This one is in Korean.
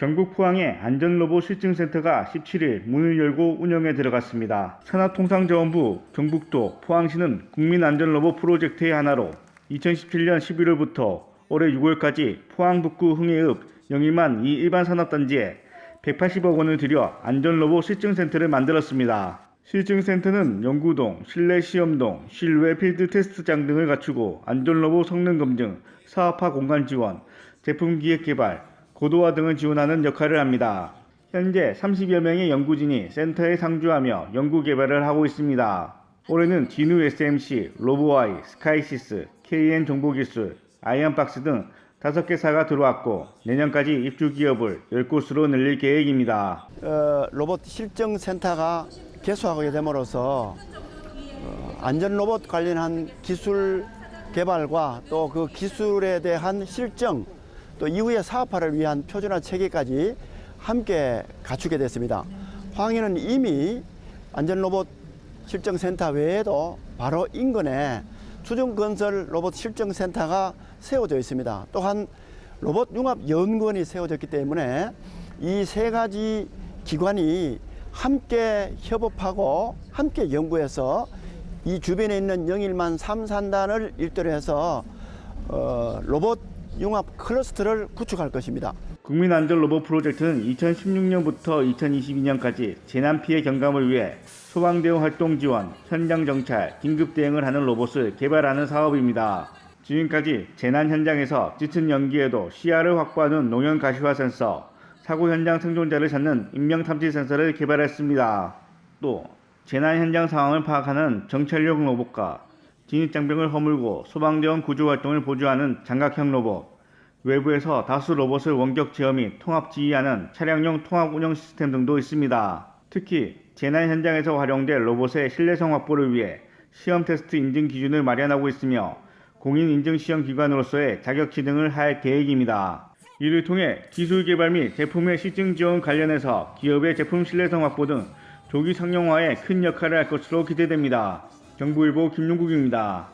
경북 포항의 안전로봇 실증센터가 17일 문을 열고 운영에 들어갔습니다. 산하통상자원부 경북도 포항시는 국민안전로봇 프로젝트의 하나로 2017년 11월부터 올해 6월까지 포항 북구 흥해읍 영일만 이 일반 산업단지에 180억 원을 들여 안전로봇 실증센터를 만들었습니다. 실증센터는 연구동, 실내 시험동, 실외 필드 테스트장 등을 갖추고 안전로봇 성능 검증, 사업화 공간 지원, 제품 기획 개발, 고도화 등을 지원하는 역할을 합니다. 현재 30여 명의 연구진이 센터에 상주하며 연구 개발을 하고 있습니다. 올해는 진우 SMC, 로보아이, 스카이시스, KN 정보기술, 아이언박스 등 5개 사가 들어왔고 내년까지 입주 기업을 10곳으로 늘릴 계획입니다. 어, 로봇 실증 센터가 개소하게 됨으로써 어, 안전 로봇 관련한 기술 개발과 또 그 기술에 대한 실증 또 이후의 사업화를 위한 표준화 체계까지 함께 갖추게 됐습니다. 황해는 이미 안전 로봇 실증 센터 외에도 바로 인근에 수중 건설 로봇 실증 센터가 세워져 있습니다. 또한 로봇 융합 연구원이 세워졌기 때문에 이 세 가지 기관이 함께 협업하고 함께 연구해서 이 주변에 있는 영일만 삼산단을 일대로 해서 어, 로봇 융합 클러스터를 구축할 것입니다. 국민안전로봇 프로젝트는 2016년부터 2022년까지 재난 피해 경감을 위해 소방대응 활동 지원, 현장 정찰, 긴급 대응을 하는 로봇을 개발하는 사업입니다. 지금까지 재난 현장에서 짙은 연기에도 시야를 확보하는 농형 가시화 센서, 사고 현장 생존자를 찾는 인명 탐지 센서를 개발했습니다. 또 재난 현장 상황을 파악하는 정찰용 로봇과 진입장벽을 허물고 소방대원 구조 활동을 보조하는 장갑형 로봇, 외부에서 다수 로봇을 원격 제어 및 통합 지휘하는 차량용 통합 운영 시스템 등도 있습니다. 특히 재난 현장에서 활용될 로봇의 신뢰성 확보를 위해 시험 테스트 인증 기준을 마련하고 있으며 공인 인증 시험 기관으로서의 자격치 등을 할 계획입니다. 이를 통해 기술 개발 및 제품의 시증 지원 관련해서 기업의 제품 신뢰성 확보 등 조기 상용화에 큰 역할을 할 것으로 기대됩니다. 정부일보 김용국입니다.